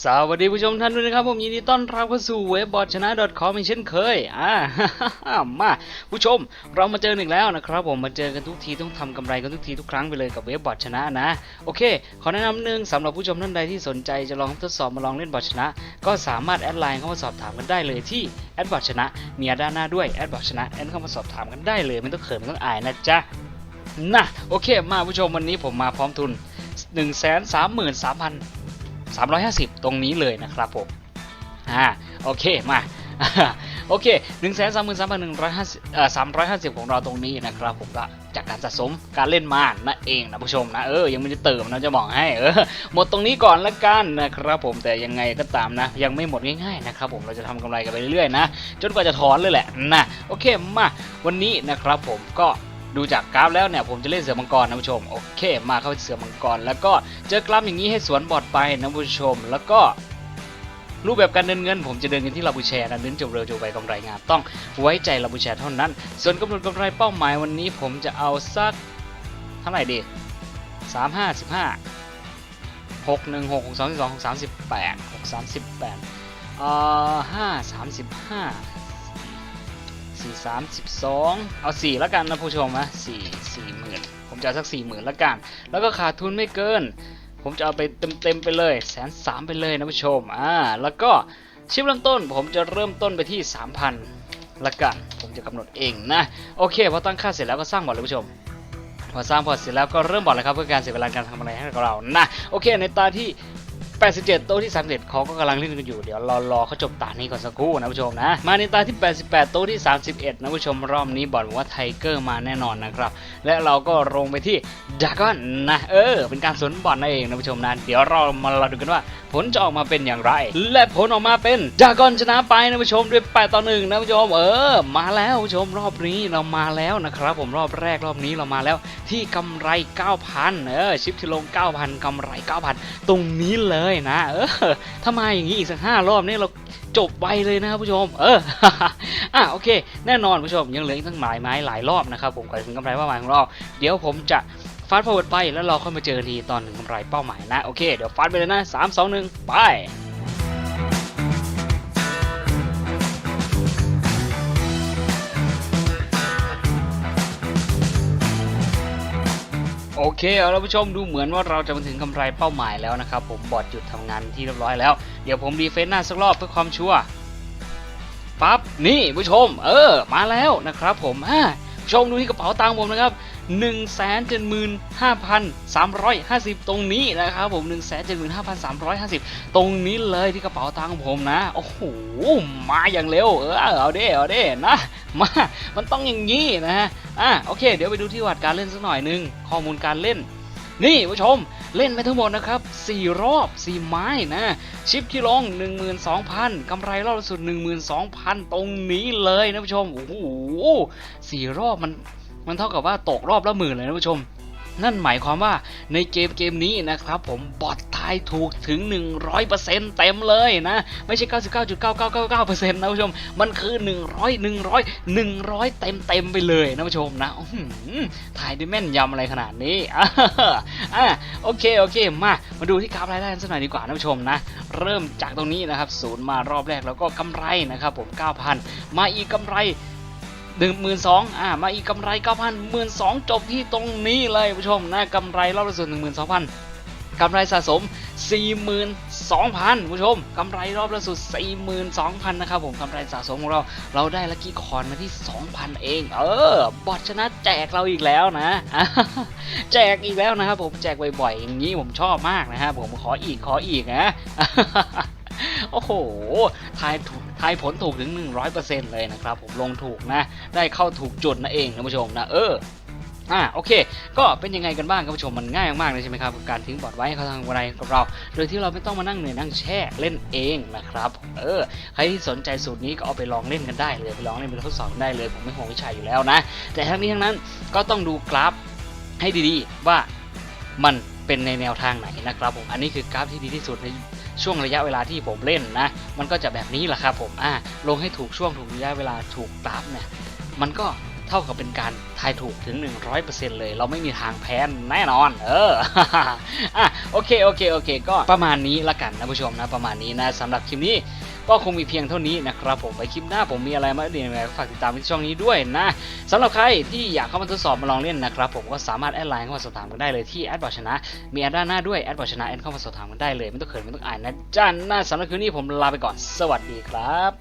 สวัสดีผู้ชมท่านด้วยนะครับผมยินดีต้อนรับเข้าสู่เว็บบอทชนะ .com อีกเช่นเคยอ่ามาผู้ชมเรามาเจอหนึ่งแล้วนะครับผมมาเจอกันทุกทีต้องทำกำไรกันทุกทีทุกครั้งไปเลยกับเว็บบอทชนะนะโอเค ขอแนะนำหนึ่งสำหรับผู้ชมท่านใดที่สนใจจะลองทดสอบมาลองเล่นบอทชนะ ก็สามารถแอดไลน์เข้ามาสอบถามกันได้เลยที่แอดบอทชนะมีด้านหน้าด้วยแอดบอทชนะแอดเข้ามาสอบถามกันได้เลยไม่ต้องเขินไม่ต้องอายนะจ๊ะนะโอเค มาผู้ชมวันนี้ผมมาพร้อมทุน 1 3 3 3 0 0 350 ตรงนี้เลยนะครับผมอ่าโอเคมาโอเค1 3 3 3 1 5 0เอ่อ350ของเราตรงนี้นะครับผมก็จากการสะสมการเล่นมานั่นเองนะผู้ชมนะเออยังไม่ได้เติมนะจะบอกให้เออหมดตรงนี้ก่อนละกันนะครับผมแต่ยังไงก็ตามนะ ยังไม่หมดง่ายๆนะครับผมเราจะทำกำไรกันไปเรื่อยๆนะจนกว่าจะถอนเลยแหละนะโอเคมาวันนี้นะครับผมก็ ดูจากกราฟแล้วเนี่ยผมจะเล่นเสือมังกรนะผู้ชมโอเค มาเข้าเสือมังกร แล้วก็เจอกราฟอย่างนี้ให้สวนบอดไปนะผู้ชม แล้วก็รูปแบบการเดินเงิน ผมจะเดินกันที่ลาบูแชร์นะเน้นจบเร็วจบไวกำไรงามต้องไว้ใจลาบูแชร์เท่านั้น ส่วนกำหนดกำไรเป้าหมายวันนี้ผมจะเอาสักเท่าไหร่ดีสามห้าสิบห้าหกหนึ่งหกหกสองสิบสองหกสามสิบแปดหกสามสิบแปดเอ่อห้าสามสิบห้า สี่สามสิบสองเอาสี่แล้วกันนะผู้ชมนะสี่สี่หมื่นผมจะสักสี่หมื่นแล้วกัน แล้วก็ขาดทุนไม่เกิน ผมจะเอาไปเต็มๆไปเลยแสนสามไปเลยนะผู้ชมอ่าแล้วก็ชิปเริ่มต้น ผมจะเริ่มต้นไปที่3,000ละกัน ผมจะกำหนดเองนะ โอเคพอตั้งค่าเสร็จแล้วก็สร้างบอร์ดเลยผู้ชมพอสร้างพอร์ตเสร็จแล้วก็เริ่มบอร์ดเลยครับเพื่อการเสียเวลาการทำอะไรให้กับเรานะโอเค ในตาที่ 87 โต๊ะที่ 31เขาก็กำลังเล่นกันอยู่ เดี๋ยวรอรอเขาจบตานี้ก่อนสักครู่นะผู้ชมนะ มาในตาที่ 88 โต๊ะที่ 31 นะผู้ชมรอบนี้บอร์ดบอกว่าไทเกอร์มาแน่นอนนะครับ และเราก็ลงไปที่ดากอนนะ เออ เป็นการสวนบอลนั่นเองนะผู้ชมนะ เดี๋ยวเรามาเราดูกันว่า ผลจะออกมาเป็นอย่างไร และผลออกมาเป็นดากอนชนะไปนะผู้ชมด้วย 8 ต่อ 1 นะผู้ชม เออ มาแล้วผู้ชมรอบนี้เรามาแล้วนะครับผมรอบแรกรอบนี้เรามาแล้วที่กำไร 9,000 เออชิปที่ลง 9,000กำไร 9,000 ตรงนี้เลยนะ เออถ้ามาอย่างนี้อีกสักห้ารอบนี่เราจบไปเลยนะครับผู้ชม เอออะโอเค แน่นอนผู้ชมยังเหลืออีกตั้งหลายไม้หลายรอบนะครับผมกว่าถึงกำไรเป้าหมายของเรา เดี๋ยวผมจะฟาดพอร์เวิร์ดไปแล้วเราค่อยมาเจอกันทีตอนถึงกำไรเป้าหมายนะ โอเค เดี๋ยวฟาดไปเลยนะสามสองหนึ่งไป โอเคเอาละผู้ชมดูเหมือนว่าเราจะมาถึงกำไรเป้าหมายแล้วนะครับ ผมบอดหยุดทำงานที่เรียบร้อยแล้ว เดี๋ยวผมรีเฟซหน้าสักรอบเพื่อความชัวร์ปั๊บนี่ผู้ชม เออ มาแล้วนะครับผมอ่าผู้ชมดูที่กระเป๋าตังค์ผมนะครับ 1 7 5 3 5 0 ตรงนี้นะครับผม 1 7 5 3 5 0 ตรงนี้เลยที่กระเป๋าตังค์ผมนะ โอ้โห มาอย่างเร็ว เออเอาเด้เอาเด้นะ มา มันต้องอย่างนี้นะฮะ อะโอเค เดี๋ยวไปดูที่วัดการเล่นสักหน่อยหนึง ข้อมูลการเล่นนี่ผู้ชมเล่นไปทั้งหมดนะครับ 4 รอบ 4 ไม้นะ ชิปที่ลง 12,000 กำไรรอบสุด 12,000 ตรงนี้เลยนะผู้ชม โอ้โหสี่รอบมัน มันเท่ากับว่าตกรอบละหมื่นเลยนะผู้ชม นั่นหมายความว่าในเกมเกมนี้นะครับผมบอททายถูกถึง 100%เต็มเลยนะ ไม่ใช่ 99.9999%นะผู้ชม มันคือ 100 100 100 เต็มเต็มๆไปเลยนะผู้ชมนะอื้อหือทายได้แม่นยำอะไรขนาดนี้อ่าโอเค โอเค มา มาดูที่กราฟรายได้กันสักหน่อยดีกว่านะผู้ชมนะ เริ่มจากตรงนี้นะครับศูนย์มารอบแรกแล้วก็กำไรนะครับผม 9,000 มาอีกกำไร หนึ่งหมื่นสองอ่ามาอีกกำไรเก้าพันหมื่นสองจบที่ตรงนี้เลยผู้ชมนะกำไรรอบละสุดหนึ่งหมื่นสองพันกำไรสะสม 42,000ผู้ชมกำไรรอบละสุด 42,000 นะครับผมกำไรสะสมของเรา เราได้ลัคกี้คอนมาที่ 2,000 เอง เออบอทชนะแจกเราอีกแล้วนะ แจกอีกแล้วนะครับผมแจกบ่อยๆ อย่างนี้ผมชอบมากนะฮะผมขออีกขออีกนะโอ้โห ทายถูก ทายผลถูกถึง 100%เลยนะครับ ผมลงถูกนะ ได้เข้าถูกจุดนะเองท่านผู้ชมนะเอออ่าโอเค ก็เป็นยังไงกันบ้างครับผู้ชมมันง่ายมากเลยใช่ไหมครับการทิ้งบอร์ดไว้เขาทำอะไรกับเรา โดยที่เราไม่ต้องมานั่งเหนื่อยนั่งแช่เล่นเองนะครับเออใครที่สนใจสูตรนี้ก็เอาไปลองเล่นกันได้เลยไปลองเล่นไปทดสอบกันได้เลยผมไม่ห่วงวิชาอยู่แล้วนะ แต่ทั้งนี้ทั้งนั้นก็ต้องดูกราฟให้ดีๆว่ามันเป็นในแนวทางไหนนะครับผมอันนี้คือกราฟที่ดีที่สุดใน ช่วงระยะเวลาที่ผมเล่นนะ มันก็จะแบบนี้แหละครับผมอ่าลงให้ถูกช่วงถูกระยะเวลาถูกตามเนี่ย มันก็เท่ากับเป็นการทายถูกถึง 100%เลย เราไม่มีทางแพ้แน่นอน เอออะโอเคโอเคโอเค ก็ประมาณนี้ละกันนะผู้ชมนะประมาณนี้นะสำหรับคลิปนี้ ก็คงมีเพียงเท่านี้นะครับผมไปคลิปหน้าผมมีอะไรมาเรียนฝากติดตามที่ช่องนี้ด้วยนะสำหรับใครที่อยากเข้ามาทดสอบมาลองเล่นนะครับผมก็สามารถแอดไลน์เข้ามาสอบถามกันได้เลยที่แอดบอชนะ มีแอดด้านหน้าด้วยแอดบอชนะแอดเข้ามาสอบถามกันได้เลยไม่ต้องเขินไม่ต้องอายนะจ้านะสำหรับคืนนี้ผมลาไปก่อน สวัสดีครับ